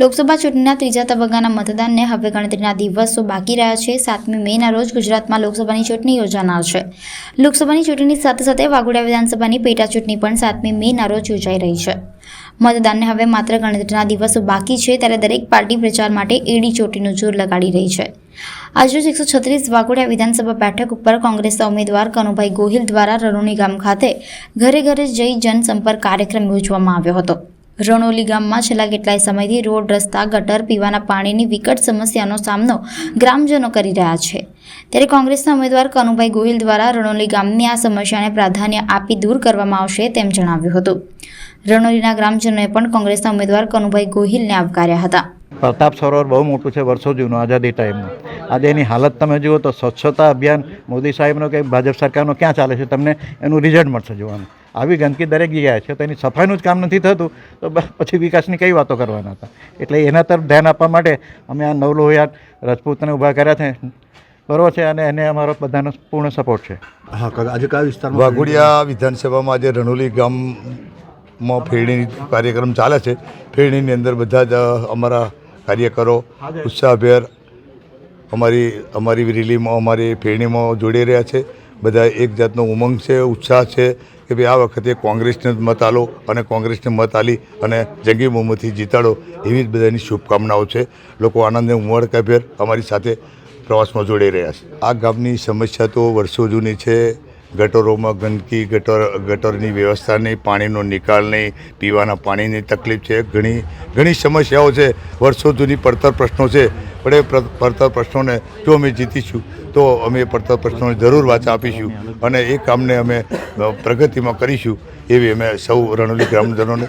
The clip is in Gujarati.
લોકસભા ચૂંટણીના ત્રીજા તબક્કાના મતદાનને હવે ગણતરીના દિવસો બાકી રહ્યા છે. સાતમી મેના રોજ ગુજરાતમાં લોકસભાની ચૂંટણી યોજાનાર છે. લોકસભાની ચૂંટણીની સાથે સાથે વાઘોડિયા વિધાનસભાની પેટા ચૂંટણી પણ સાતમી મેના રોજ યોજાઈ રહી છે. મતદાનને હવે માત્ર ગણતરીના દિવસો બાકી છે, ત્યારે દરેક પાર્ટી પ્રચાર માટે એડી ચોટીનું જોર લગાડી રહી છે. આજરોજ એકસો છત્રીસ વાઘોડિયા વિધાનસભા બેઠક ઉપર કોંગ્રેસના ઉમેદવાર કનુભાઈ ગોહિલ દ્વારા રણોલી ગામ ખાતે ઘરે ઘરે જઈ જનસંપર્ક કાર્યક્રમ યોજવામાં આવ્યો હતો. રણોલી ગામમાં છેલ્લા કેટલાય સમયથી રોડ, રસ્તા, ગટર, પીવાના પાણીની વિકટ સમસ્યાનો સામનો ગ્રામજનો કરી રહ્યા છે. ત્યારે કોંગ્રેસના ઉમેદવાર કનુભાઈ ગોહિલ દ્વારા રણોલી ગામની આ સમસ્યાને પ્રાધાન્ય આપી દૂર કરવામાં આવશે તેમ જણાવ્યું હતું. રણોલીના ગ્રામજનોએ પણ કોંગ્રેસના ઉમેદવાર કનુભાઈ ગોહિલને આવકાર્યા હતા. પ્રતાપ સરોવર બહુ મોટું છે વર્ષો જૂનું આઝાદી ટાઈમનું આજે એની હાલત તમે જુઓ તો સ્વચ્છતા અભિયાન મોદી સાહેબનો કે ભાજપ સરકારનો ક્યાં ચાલે છે તમને એનું રિઝલ્ટ મળશે જોવાનું. આવી ગંદકી દરેક જગ્યાએ છે તો એની સફાઈનું જ કામ નથી થતું તો પછી વિકાસની કઈ વાતો કરવાના હતા? એટલે એના તરફ ધ્યાન આપવા માટે અમે આ નવલોહિયાત રજપૂતને ઊભા કર્યા છે. બરોબર છે અને એને અમારો બધાનો પૂર્ણ સપોર્ટ છે. હા આજે કયા વિસ્તારમાં વાઘોડિયા વિધાનસભામાં આજે રણોલી ગામમાં ફેરણી કાર્યક્રમ ચાલે છે. ફેરણીની અંદર બધા જ અમારા કાર્યકરો ઉત્સાહભેર અમારી અમારી રેલીમાં, અમારી ફેરણીમાં જોડી રહ્યા છે. બધા એક જાતનો ઉમંગ છે, ઉત્સાહ છે કે ભાઈ આ વખતે કોંગ્રેસને જ મત આલો અને કોંગ્રેસને મત આલી અને જંગી મોહમ્મદથી જીતાડો એવી જ બધાની શુભકામનાઓ છે. લોકો આનંદને ઉમળકાભેર અમારી સાથે પ્રવાસમાં જોડાઈ રહ્યા છે. આ ગામની સમસ્યા તો વર્ષો જૂની છે. ગટરોમાં ગંદકી, ગટર, ગટરની વ્યવસ્થા નહીં પાણીનો નિકાલ નહીં, પીવાના પાણીની તકલીફ છે. ઘણી ઘણી સમસ્યાઓ છે. વર્ષો જૂની પડતર પ્રશ્નો છે. પણ એ પડતર પ્રશ્નોને જો અમે જીતીશું, તો અમે એ પડતર પ્રશ્નોને જરૂર વાચા આપીશું અને એ કામને અમે પ્રગતિમાં કરીશું એવી અમે સૌ રણોલી ગ્રામજનોને